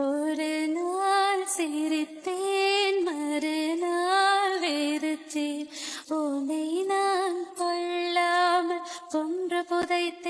ஒரு நாள் சிரித்தேன் மறுநாள் வெறுத்தேன். உன்னை நான் கொள்ளாமல் கொன்று புதைத்தேன்.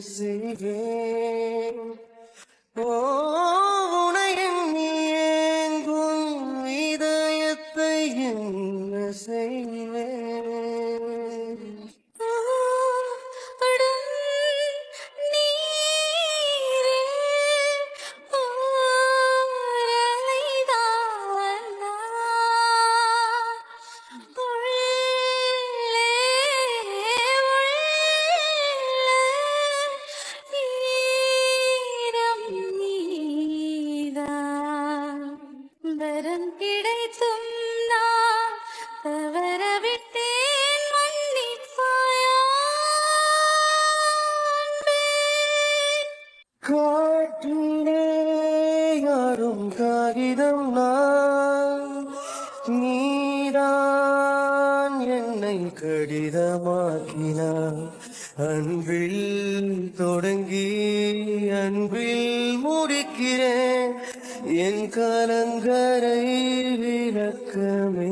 செய்வேன். ஓ உனையும் எண்ணி ஏங்கும் இதயத்தை வரம் நான் தவற மன்னிப்பாயா காற்றிலே யாரும் காகிதம் நான் நீதான் என்னை கடிதமாக்கினான் அன்பில் தொடங்கி அன்பில் முடிக்கிறேன். என் கலங்கரை விளக்கமே